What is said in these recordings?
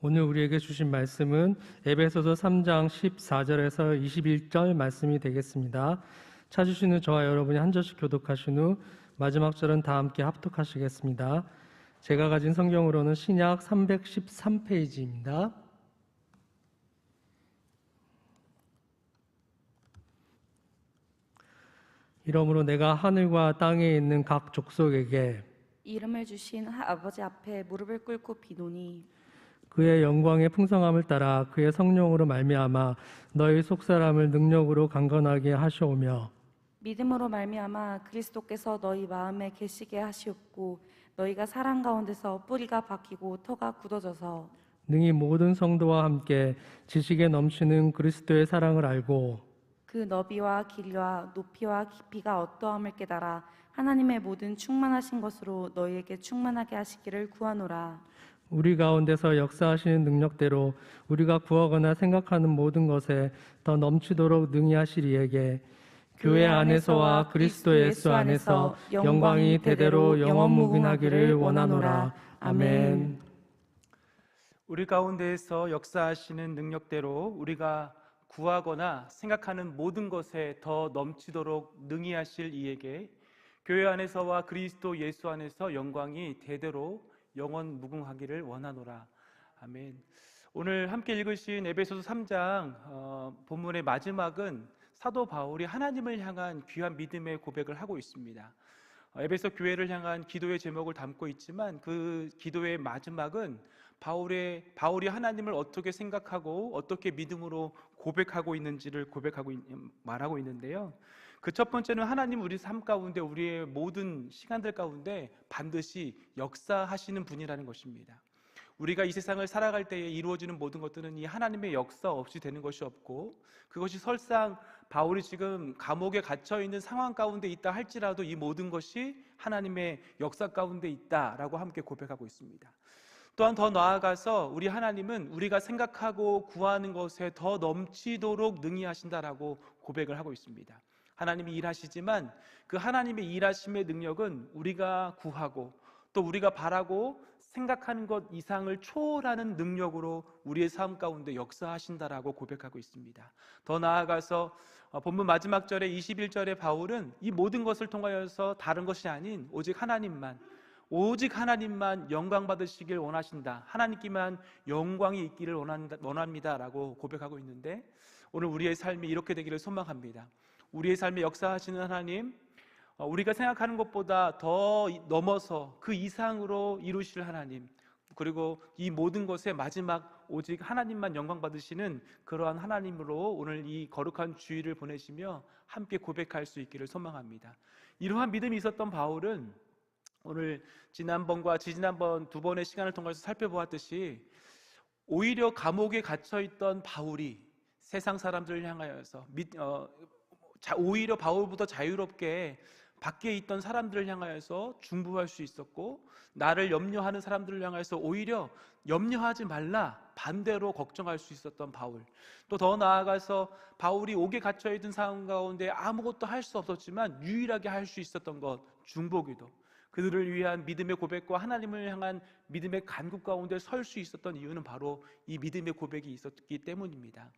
오늘 우리에게 주신 말씀은 에베소서 3장 14절에서 21절 말씀이 되겠습니다. 찾으시는 저와 여러분이 한 절씩 교독하신 후 마지막 절은 다 함께 합독하시겠습니다. 제가 가진 성경으로는 신약 313페이지입니다. 이러므로 내가 하늘과 땅에 있는 각 족속에게 이름을 주신 하- 아버지 앞에 무릎을 꿇고 비노니 그의 영광의 풍성함을 따라 그의 성령으로 말미암아 너희 속사람을 능력으로 강건하게 하시오며 믿음으로 말미암아 그리스도께서 너희 마음에 계시게 하시옵고 너희가 사랑 가운데서 뿌리가 박히고 터가 굳어져서 능히 모든 성도와 함께 지식에 넘치는 그리스도의 사랑을 알고 그 너비와 길이와 높이와 깊이가 어떠함을 깨달아 하나님의 모든 충만하신 것으로 너희에게 충만하게 하시기를 구하노라 우리 가운데서 역사하시는 능력대로 우리가 구하거나 생각하는 모든 것에 더 넘치도록 능히 하시리에게 교회 안에서와 그리스도 예수 안에서 영광이 대대로 영원무궁하기를 원하노라 아멘. 우리 가운데에서 역사하시는 능력대로 우리가 구하거나 생각하는 모든 것에 더 넘치도록 능히 하실 이에게 교회 안에서와 그리스도 예수 안에서 영광이 대대로 영원 무궁하기를 원하노라. 아멘. 오늘 함께 읽으신 에베소서 3장 어, 본문의 마지막은 사도 바울이 하나님을 향한 귀한 믿음의 고백을 하고 있습니다. 어, 에베소 교회를 향한 기도의 제목을 담고 있지만 그 기도의 마지막은 바울의 바울이 하나님을 어떻게 생각하고 어떻게 믿음으로 고백하고 있는지를 고백하고 있- 말하고 있는데요. 그 첫 번째는 하나님 우리 삶 가운데 우리의 모든 시간들 가운데 반드시 역사하시는 분이라는 것입니다. 우리가 이 세상을 살아갈 때에 이루어지는 모든 것들은 이 하나님의 역사 없이 되는 것이 없고 그것이 설상 바울이 지금 감옥에 갇혀 있는 상황 가운데 있다 할지라도 이 모든 것이 하나님의 역사 가운데 있다라고 함께 고백하고 있습니다. 또한 더 나아가서 우리 하나님은 우리가 생각하고 구하는 것에 더 넘치도록 능히 하신다라고 고백을 하고 있습니다. 하나님이 일하시지만 그 하나님의 일하심의 능력은 우리가 구하고 또 우리가 바라고 생각하는 것 이상을 초월하는 능력으로 우리의 삶 가운데 역사하신다라고 고백하고 있습니다. 더 나아가서 어, 본문 마지막 절에 21절에 바울은 이 모든 것을 통하여서 다른 것이 아닌 오직 하나님만 오직 하나님만 영광 받으시길 원하신다. 하나님께만 영광이 있기를 원한다, 원합니다라고 고백하고 있는데 오늘 우리의 삶이 이렇게 되기를 소망합니다. 우리의 삶에 역사하시는 하나님, 어, 우리가 생각하는 것보다 더 이- 넘어서 그 이상으로 이루실 하나님, 그리고 이 모든 것의 마지막 오직 하나님만 영광 받으시는 그러한 하나님으로 오늘 이 거룩한 주의를 보내시며 함께 고백할 수 있기를 소망합니다. 이러한 믿음이 있었던 바울은 오늘 지난번과 지지난번 두 번의 시간을 통해서 살펴보았듯이 오히려 감옥에 갇혀 있던 바울이 세상 사람들을 향하여서 믿- 어, 자, 오히려 바울보다 자유롭게 밖에 있던 사람들을 향하여서 중부할 수 있었고 나를 염려하는 사람들을 향해서 오히려 염려하지 말라 반대로 걱정할 수 있었던 바울 또 더 나아가서 바울이 옥에 갇혀 있던 상황 가운데 아무것도 할 수 없었지만 유일하게 할 수 있었던 것 중보기도 그들을 위한 믿음의 고백과 하나님을 향한 믿음의 간구 가운데 설 수 있었던 이유는 바로 이 믿음의 고백이 있었기 때문입니다.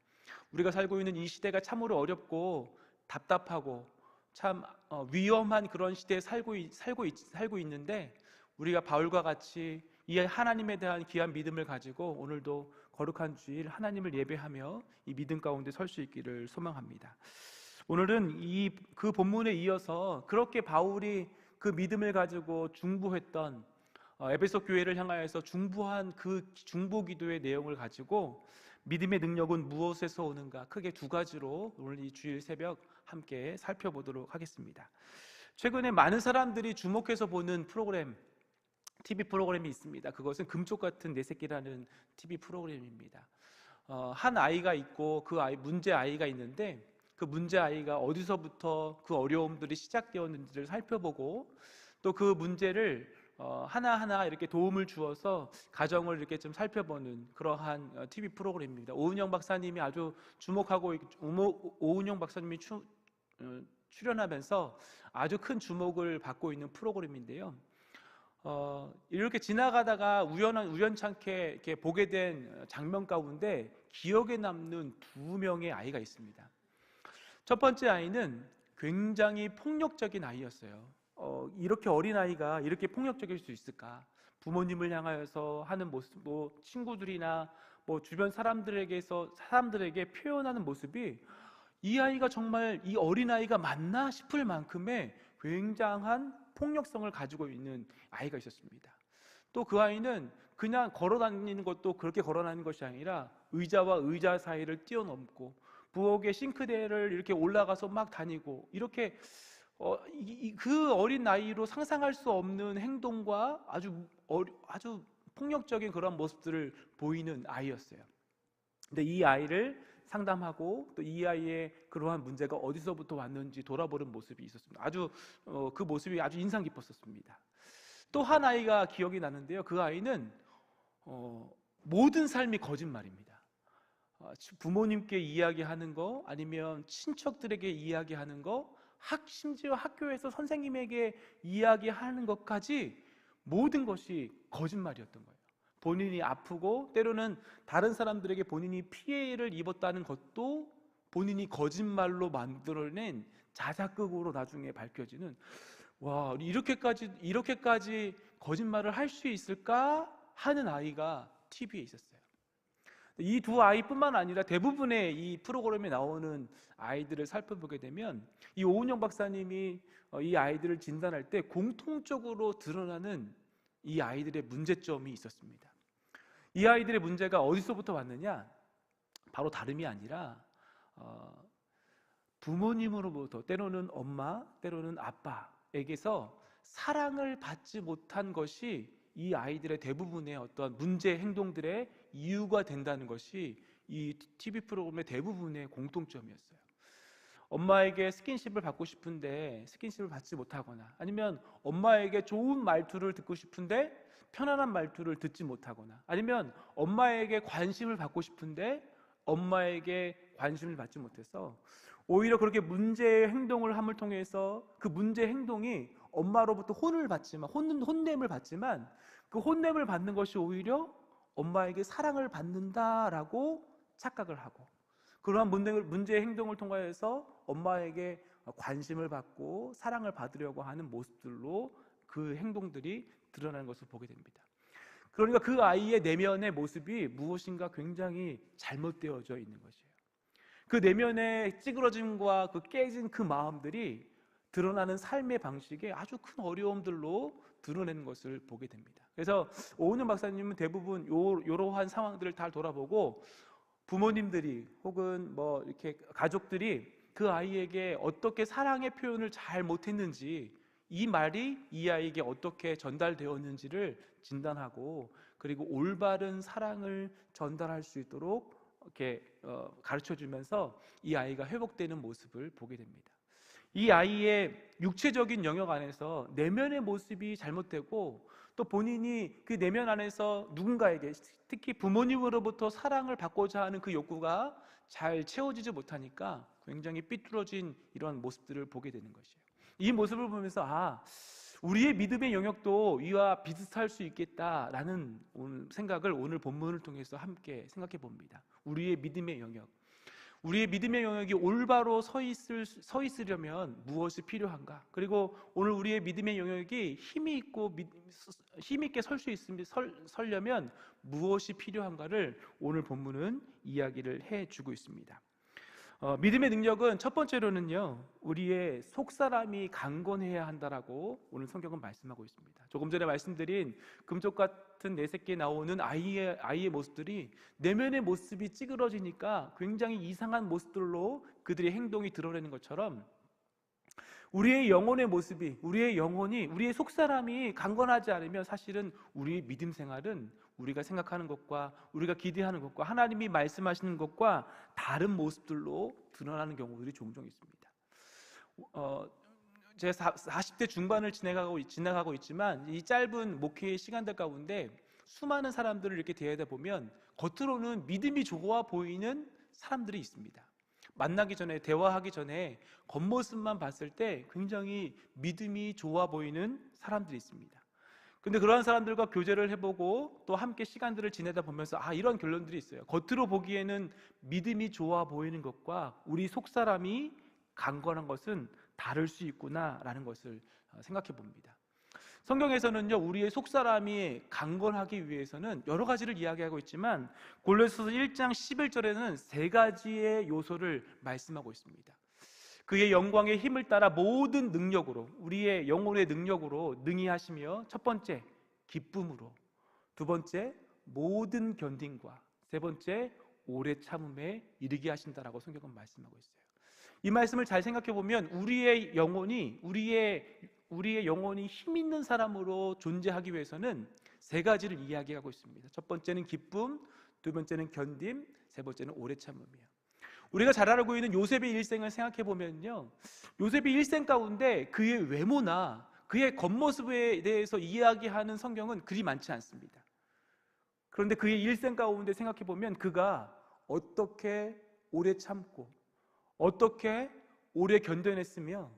우리가 살고 있는 이 시대가 참으로 어렵고 답답하고 참 어, 위험한 그런 시대에 살고 있- 살고 있- 살고 있는데 우리가 바울과 같이 이 하나님에 대한 귀한 믿음을 가지고 오늘도 거룩한 주일 하나님을 예배하며 이 믿음 가운데 설 수 있기를 소망합니다. 오늘은 이 그 본문에 이어서 그렇게 바울이 그 믿음을 가지고 중부했던 어, 에베소 교회를 향하여서 중부한 그 중보 기도의 내용을 가지고 믿음의 능력은 무엇에서 오는가 크게 두 가지로 오늘 이 주일 새벽 함께 살펴보도록 하겠습니다. 최근에 많은 사람들이 주목해서 보는 프로그램 TV 프로그램이 있습니다. 그것은 금쪽 같은 내 새끼라는 TV 프로그램입니다. 어, 한 아이가 있고 그 아이 문제 아이가 있는데 그 문제 아이가 어디서부터 그 어려움들이 시작되었는지를 살펴보고 또 그 문제를 어, 하나하나 이렇게 도움을 주어서 가정을 이렇게 좀 살펴보는 그러한 어, TV 프로그램입니다. 오은영 박사님이 아주 주목하고 오은영 박사님이 추, 어, 출연하면서 아주 큰 주목을 받고 있는 프로그램인데요. 어, 이렇게 지나가다가 우연한 우연찮게 이렇게 보게 된 장면 가운데 기억에 남는 두 명의 아이가 있습니다. 첫 번째 아이는 굉장히 폭력적인 아이였어요. 어, 이렇게 어린 아이가 이렇게 폭력적일 수 있을까? 부모님을 향하여서 하는 모습, 뭐 친구들이나 뭐 주변 사람들에게서 사람들에게 표현하는 모습이 이 아이가 정말 이 어린 아이가 맞나 싶을 만큼의 굉장한 폭력성을 가지고 있는 아이가 있었습니다. 또 그 아이는 그냥 걸어 다니는 것도 그렇게 걸어 다니는 것이 아니라 의자와 의자 사이를 뛰어넘고 부엌의 싱크대를 이렇게 올라가서 막 다니고 이렇게 어, 이- 이- 그 어린 나이로 상상할 수 없는 행동과 아주 어리- 아주 폭력적인 그런 모습들을 보이는 아이였어요. 근데 이 아이를 상담하고 또 이 아이의 그러한 문제가 어디서부터 왔는지 돌아보는 모습이 있었습니다. 아주 어, 그 모습이 아주 인상 깊었었습니다. 또 한 아이가 기억이 나는데요. 그 아이는 어, 모든 삶이 거짓말입니다. 어, 부모님께 이야기하는 거 아니면 친척들에게 이야기하는 거, 학 심지어 학교에서 선생님에게 이야기하는 것까지 모든 것이 거짓말이었던 거예요. 본인이 아프고 때로는 다른 사람들에게 본인이 피해를 입었다는 것도 본인이 거짓말로 만들어낸 자작극으로 나중에 밝혀지는 와 이렇게까지 이렇게까지 거짓말을 할 수 있을까 하는 아이가 TV에 있었어요. 이 두 아이뿐만 아니라 대부분의 이 프로그램에 나오는 아이들을 살펴보게 되면 이 오은영 박사님이 어, 이 아이들을 진단할 때 공통적으로 드러나는 이 아이들의 문제점이 있었습니다. 이 아이들의 문제가 어디서부터 왔느냐? 바로 다름이 아니라 어, 부모님으로부터 때로는 엄마, 때로는 아빠에게서 사랑을 받지 못한 것이 이 아이들의 대부분의 어떤 문제 행동들의 이유가 된다는 것이 이 TV 프로그램의 대부분의 공통점이었어요. 엄마에게 스킨십을 받고 싶은데 스킨십을 받지 못하거나 아니면 엄마에게 좋은 말투를 듣고 싶은데 편안한 말투를 듣지 못하거나 아니면 엄마에게 관심을 받고 싶은데 엄마에게 관심을 받지 못해서 오히려 그렇게 문제의 행동을 함을 통해서 그 문제 행동이 엄마로부터 혼을 받지만 혼, 혼냄을 받지만 그 혼냄을 받는 것이 오히려 엄마에게 사랑을 받는다라고 착각을 하고 그러한 문제, 문제의 행동을 통하여서 엄마에게 관심을 받고 사랑을 받으려고 하는 모습들로 그 행동들이 드러나는 것을 보게 됩니다. 그러니까 그 아이의 내면의 모습이 무엇인가 굉장히 잘못되어져 있는 것이에요. 그 내면의 찌그러짐과 그 깨진 그 마음들이 드러나는 삶의 방식에 아주 큰 어려움들로 드러내는 것을 보게 됩니다. 그래서 오은영 박사님은 대부분 요, 요러한 상황들을 다 돌아보고 부모님들이 혹은 뭐 이렇게 가족들이 그 아이에게 어떻게 사랑의 표현을 잘 못했는지 이 말이 이 아이에게 어떻게 전달되었는지를 진단하고 그리고 올바른 사랑을 전달할 수 있도록 이렇게 어, 가르쳐 주면서 이 아이가 회복되는 모습을 보게 됩니다. 이 아이의 육체적인 영역 안에서 내면의 모습이 잘못되고 또 본인이 그 내면 안에서 누군가에게 특히 부모님으로부터 사랑을 받고자 하는 그 욕구가 잘 채워지지 못하니까 굉장히 삐뚤어진 이러한 모습들을 보게 되는 것이에요. 이 모습을 보면서 아 우리의 믿음의 영역도 이와 비슷할 수 있겠다라는 생각을 오늘 본문을 통해서 함께 생각해 봅니다. 우리의 믿음의 영역. 우리의 믿음의 영역이 올바로 서 있을 서 있으려면 무엇이 필요한가? 그리고 오늘 우리의 믿음의 영역이 힘이 있고 힘 있게 설 수 있으면 설, 설려면 무엇이 필요한가를 오늘 본문은 이야기를 해 주고 있습니다. 어, 믿음의 능력은 첫 번째로는요, 우리의 속 사람이 강건해야 한다라고 오늘 성경은 말씀하고 있습니다. 조금 전에 말씀드린 금쪽 같은 내 새끼에 나오는 아이의 아이의 모습들이 내면의 모습이 찌그러지니까 굉장히 이상한 모습들로 그들의 행동이 드러내는 것처럼 우리의 영혼의 모습이 우리의 영혼이 우리의 속 사람이 강건하지 않으면 사실은 우리의 믿음 생활은 우리가 생각하는 것과 우리가 기대하는 것과 하나님이 말씀하시는 것과 다른 모습들로 드러나는 경우들이 종종 있습니다. 어, 제가 40대 중반을 지나가고, 지나가고 있지만 이 짧은 목회의 시간들 가운데 수많은 사람들을 이렇게 대하다 보면 겉으로는 믿음이 좋아 보이는 사람들이 있습니다. 만나기 전에 대화하기 전에 겉모습만 봤을 때 굉장히 믿음이 좋아 보이는 사람들이 있습니다. 근데 그러한 사람들과 교제를 해보고 또 함께 시간들을 지내다 보면서 아 이런 결론들이 있어요. 겉으로 보기에는 믿음이 좋아 보이는 것과 우리 속 사람이 강건한 것은 다를 수 있구나라는 것을 어, 생각해 봅니다. 성경에서는요 우리의 속 사람이 강건하기 위해서는 여러 가지를 이야기하고 있지만 골로새서 1장 11절에는 세 가지의 요소를 말씀하고 있습니다. 그의 영광의 힘을 따라 모든 능력으로 우리의 영혼의 능력으로 능히 하시며 첫 번째 기쁨으로 두 번째 모든 견딘과 세 번째 오래 참음에 이르게 하신다라고 성경은 말씀하고 있어요. 이 말씀을 잘 생각해 보면 우리의 영혼이 우리의 우리의 영혼이 힘 있는 사람으로 존재하기 위해서는 세 가지를 이야기하고 있습니다. 첫 번째는 기쁨, 두 번째는 견딤, 세 번째는 오래 참음이에요. 우리가 잘 알고 있는 요셉의 일생을 생각해 보면요. 요셉의 일생 가운데 그의 외모나 그의 겉모습에 대해서 이야기하는 성경은 그리 많지 않습니다. 그런데 그의 일생 가운데 생각해 보면 그가 어떻게 오래 참고 어떻게 오래 견뎌냈으며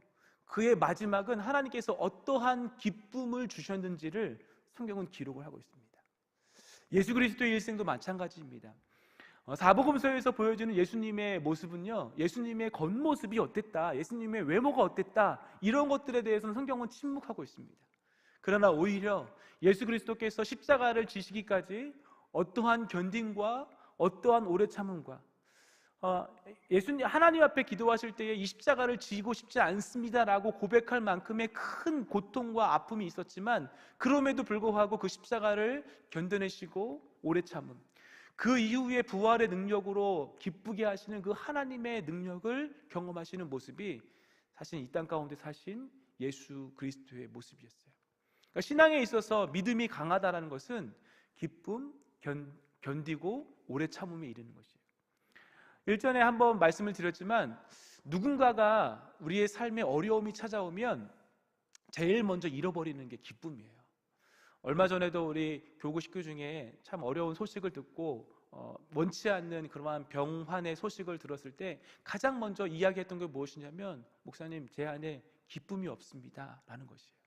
그의 마지막은 하나님께서 어떠한 기쁨을 주셨는지를 성경은 기록을 하고 있습니다. 예수 그리스도의 일생도 마찬가지입니다. 어, 사복음서에서 보여주는 예수님의 모습은요, 예수님의 겉모습이 어땠다, 예수님의 외모가 어땠다, 이런 것들에 대해서는 성경은 침묵하고 있습니다. 그러나 오히려 예수 그리스도께서 십자가를 지시기까지 어떠한 견딘과 어떠한 오래 참음과 어, 예수님 하나님 앞에 기도하실 때에 이 십자가를 지고 싶지 않습니다라고 고백할 만큼의 큰 고통과 아픔이 있었지만 그럼에도 불구하고 그 십자가를 견뎌내시고 오래 참음 그 이후에 부활의 능력으로 기쁘게 하시는 그 하나님의 능력을 경험하시는 모습이 사실 이 땅 가운데 사신 예수 그리스도의 모습이었어요. 그러니까 신앙에 있어서 믿음이 강하다라는 것은 기쁨, 견, 견디고 오래 참음에 이르는 것이에요. 일전에 한번 말씀을 드렸지만 누군가가 우리의 삶에 어려움이 찾아오면 제일 먼저 잃어버리는 게 기쁨이에요. 얼마 전에도 우리 교구 식구 중에 참 어려운 소식을 듣고 어, 원치 않는 그러한 병환의 소식을 들었을 때 가장 먼저 이야기했던 게 무엇이냐면 목사님 제 안에 기쁨이 없습니다라는 것이에요.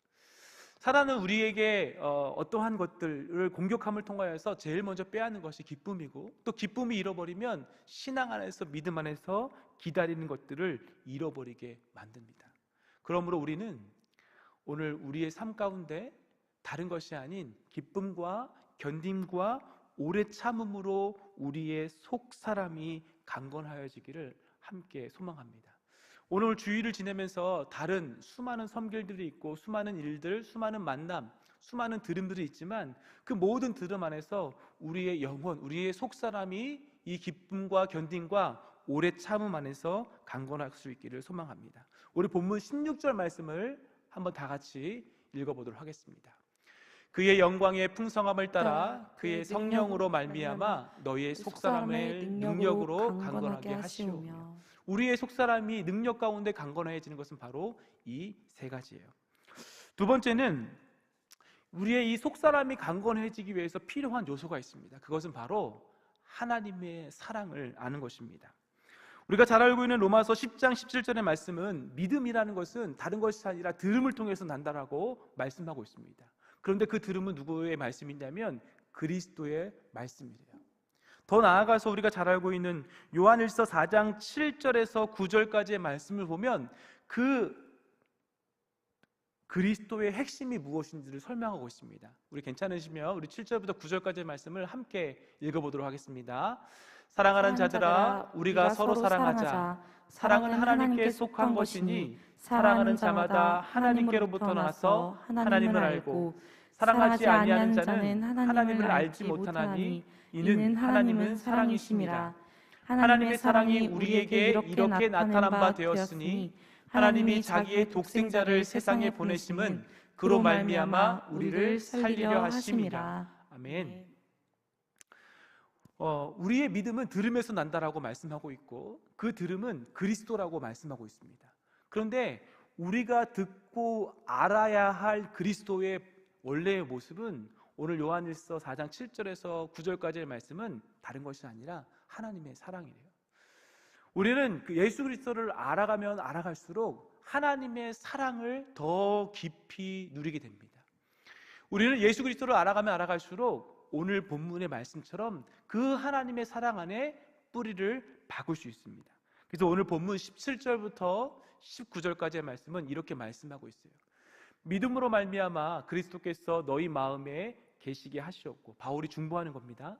사단은 우리에게 어, 어떠한 것들을 공격함을 통하여서 제일 먼저 빼앗는 것이 기쁨이고 또 기쁨이 잃어버리면 신앙 안에서 믿음 안에서 기다리는 것들을 잃어버리게 만듭니다. 그러므로 우리는 오늘 우리의 삶 가운데 다른 것이 아닌 기쁨과 견딤과 오래 참음으로 우리의 속 사람이 강건하여지기를 함께 소망합니다. 오늘 주일을 지내면서 다른 수많은 섬길들이 있고 수많은 일들, 수많은 만남, 수많은 들음들이 있지만 그 모든 들음 안에서 우리의 영혼, 우리의 속 사람이 이 기쁨과 견딤과 오래 참음 안에서 강건할 수 있기를 소망합니다. 우리 본문 16절 말씀을 한번 다 같이 읽어보도록 하겠습니다. 그의 영광의 풍성함을 따라 그의 성령으로 말미암아 너희의 속사람의 능력으로 강건하게 하시오며 우리의 속사람이 능력 가운데 강건해지는 것은 바로 이 세 가지예요. 두 번째는 우리의 이 속사람이 강건해지기 위해서 필요한 요소가 있습니다. 그것은 바로 하나님의 사랑을 아는 것입니다. 우리가 잘 알고 있는 로마서 10장 17절의 말씀은 믿음이라는 것은 다른 것이 아니라 들음을 통해서 난다라고 말씀하고 있습니다. 그런데 그 들음은 누구의 말씀이냐면 그리스도의 말씀이래요. 더 나아가서 우리가 잘 알고 있는 요한일서 4장 7절에서 9절까지의 말씀을 보면 그 그리스도의 핵심이 무엇인지를 설명하고 있습니다. 우리 괜찮으시면 우리 7절부터 9절까지의 말씀을 함께 읽어보도록 하겠습니다. 사랑하는 자들아, 우리가 서로 사랑하자. 사랑은 하나님께 속한 것이니 사랑하는 자마다 하나님께로부터 나서 하나님을 알고 사랑하지 아니하는 자는 하나님을 알지 못하나니 이는 하나님은 사랑이심이라. 하나님의 사랑이 우리에게 이렇게 나타난 바 되었으니 하나님이 자기의 독생자를 세상에 보내심은 그로 말미암아 우리를 살리려 하심이라. 아멘. 어, 우리의 믿음은 들음에서 난다라고 말씀하고 있고 그 들음은 그리스도라고 말씀하고 있습니다. 그런데 우리가 듣고 알아야 할 그리스도의 원래의 모습은 오늘 요한일서 4장 7절에서 9절까지의 말씀은 다른 것이 아니라 하나님의 사랑이래요. 우리는 그 예수 그리스도를 알아가면 알아갈수록 하나님의 사랑을 더 깊이 누리게 됩니다. 우리는 예수 그리스도를 알아가면 알아갈수록 오늘 본문의 말씀처럼 그 하나님의 사랑 안에 뿌리를 박을 수 있습니다. 그래서 오늘 본문 17절부터 19절까지의 말씀은 이렇게 말씀하고 있어요. 믿음으로 말미암아 그리스도께서 너희 마음에 계시게 하시었고 바울이 중보하는 겁니다.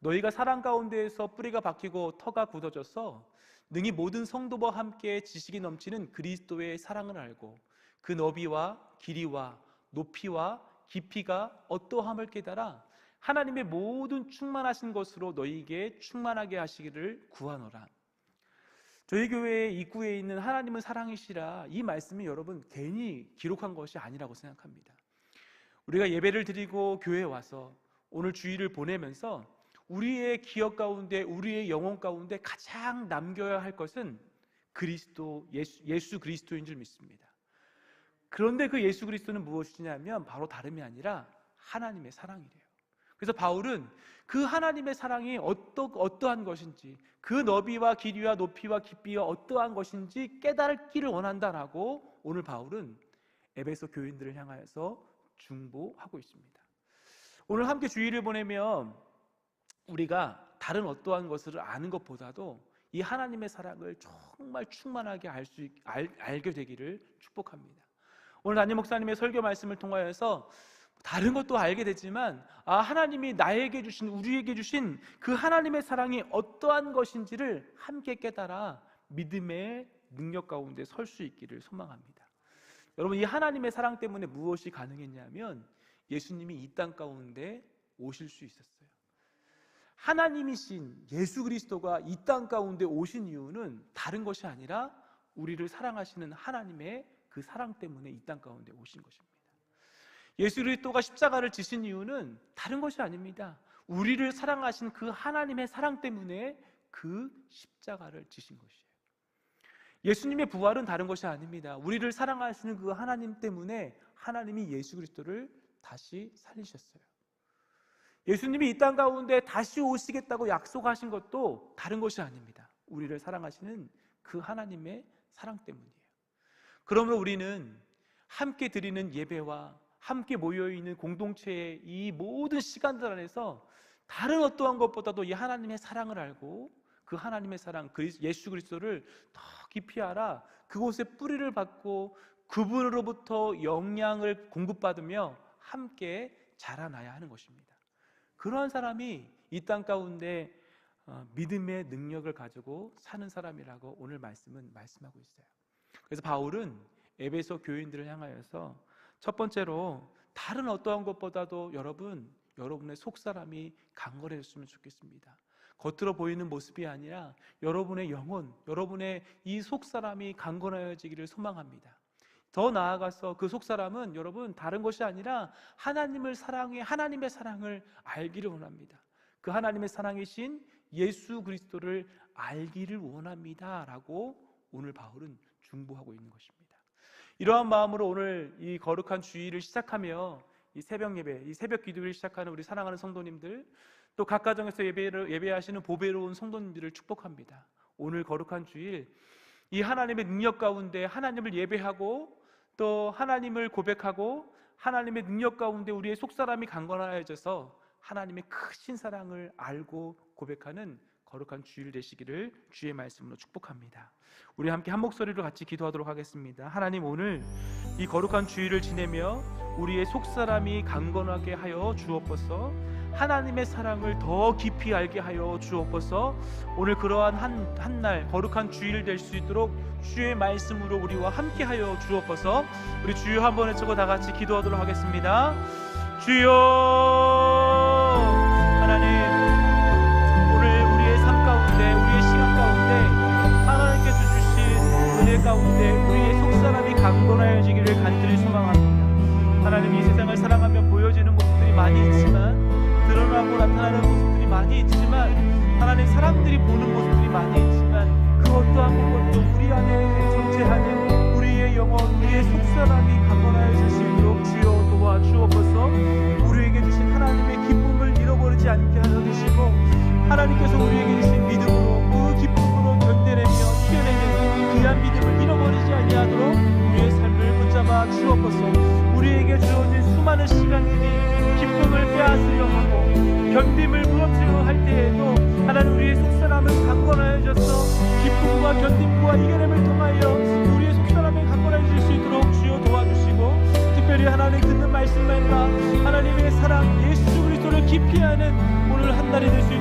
너희가 사랑 가운데에서 뿌리가 박히고 터가 굳어져서 능히 모든 성도와 함께 지식이 넘치는 그리스도의 사랑을 알고 그 너비와 길이와 높이와 깊이가 어떠함을 깨달아 하나님의 모든 충만하신 것으로 너희에게 충만하게 하시기를 구하노라. 저희 교회 입구에 있는 하나님은 사랑이시라 이 말씀이 여러분 괜히 기록한 것이 아니라고 생각합니다. 우리가 예배를 드리고 교회에 와서 오늘 주일을 보내면서 우리의 기억 가운데 우리의 영혼 가운데 가장 남겨야 할 것은 그리스도 예수, 예수 그리스도인 줄 믿습니다. 그런데 그 예수 그리스도는 무엇이냐면 바로 다름이 아니라 하나님의 사랑이래요. 그래서 바울은 그 하나님의 사랑이 어떠, 어떠한 것인지 그 너비와 길이와 높이와 깊이가 어떠한 것인지 깨달기를 원한다라고 오늘 바울은 에베소 교인들을 향하여서 중보하고 있습니다. 오늘 함께 주의를 보내면 우리가 다른 어떠한 것을 아는 것보다도 이 하나님의 사랑을 정말 충만하게 알 수, 알, 알게 되기를 축복합니다. 오늘 담임 목사님의 설교 말씀을 통하여서 다른 것도 알게 되지만 아 하나님이 나에게 주신 우리에게 주신 그 하나님의 사랑이 어떠한 것인지를 함께 깨달아 믿음의 능력 가운데 설 수 있기를 소망합니다. 여러분 이 하나님의 사랑 때문에 무엇이 가능했냐면 예수님이 이 땅 가운데 오실 수 있었어요. 하나님이신 예수 그리스도가 이 땅 가운데 오신 이유는 다른 것이 아니라 우리를 사랑하시는 하나님의 그 사랑 때문에 이 땅 가운데 오신 것입니다. 예수 그리스도가 십자가를 지신 이유는 다른 것이 아닙니다. 우리를 사랑하신 그 하나님의 사랑 때문에 그 십자가를 지신 것이에요. 예수님의 부활은 다른 것이 아닙니다. 우리를 사랑하시는 그 하나님 때문에 하나님이 예수 그리스도를 다시 살리셨어요. 예수님이 이 땅 가운데 다시 오시겠다고 약속하신 것도 다른 것이 아닙니다. 우리를 사랑하시는 그 하나님의 사랑 때문이에요. 그러므로 우리는 함께 드리는 예배와 함께 모여 있는 공동체의 이 모든 시간들 안에서 다른 어떠한 것보다도 이 하나님의 사랑을 알고 그 하나님의 사랑 예수 그리스도를 더 깊이 알아 그곳에 뿌리를 받고 그분으로부터 영향을 공급받으며 함께 자라나야 하는 것입니다. 그러한 사람이 이 땅 가운데 어, 믿음의 능력을 가지고 사는 사람이라고 오늘 말씀은 말씀하고 있어요. 그래서 바울은 에베소 교인들을 향하여서 첫 번째로 다른 어떠한 것보다도 여러분 여러분의 속사람이 강건해졌으면 좋겠습니다. 겉으로 보이는 모습이 아니라 여러분의 영혼, 여러분의 이 속사람이 강건해지기를 소망합니다. 더 나아가서 그 속사람은 여러분 다른 것이 아니라 하나님을 사랑해 하나님의 사랑을 알기를 원합니다. 그 하나님의 사랑이신 예수 그리스도를 알기를 원합니다라고 오늘 바울은 중보하고 있는 것입니다. 이러한 마음으로 오늘 이 거룩한 주일을 시작하며 이 새벽 예배, 이 새벽 기도를 시작하는 우리 사랑하는 성도님들 또 각 가정에서 예배를 예배하시는 보배로운 성도님들을 축복합니다. 오늘 거룩한 주일 이 하나님의 능력 가운데 하나님을 예배하고 또 하나님을 고백하고 하나님의 능력 가운데 우리의 속사람이 강건하여져서 하나님의 크신 사랑을 알고 고백하는 거룩한 주일 되시기를 주의 말씀으로 축복합니다. 우리 함께 한 목소리로 같이 기도하도록 하겠습니다. 하나님 오늘 이 거룩한 주일을 지내며 우리의 속사람이 강건하게 하여 주옵소서. 하나님의 사랑을 더 깊이 알게 하여 주옵소서. 오늘 그러한 한 한 날 거룩한 주일 될 수 있도록 주의 말씀으로 우리와 함께 하여 주옵소서. 우리 주여 한번 외치고 다 같이 기도하도록 하겠습니다. 주여 하나님 은혜 가운데 우리의 속사람이 강건하여 지기를 간절히 소망합니다. 하나님 이 세상을 사랑하며 보여지는 모습들이 많이 있지만 드러나고 나타나는 모습들이 많이 있지만 하나님 사람들이 보는 모습들이 많이 있지만 그 어떠한 것도 우리 안에 존재하는 우리의 영혼 우리의 속사람이 강건하여질 수 있도록 주여 도와주옵소서 우리에게 주신 하나님의 기쁨을 잃어버리지 않게 하여 주시고 하나님께서 시간들이 기쁨을 빼앗으려 하고 견딤을 무너뜨려 할 때에도 하나님 우리의 속사람을 강건하여 주셔서 기쁨과 견딤과 이겨냄을 통하여 우리의 속사람을 강건하여 주실 수 있도록 주여 도와주시고 특별히 하나님 듣는 말씀만과 하나님의 사랑 예수 그리스도를 깊이 하는 오늘 한 달이 될 수 있도록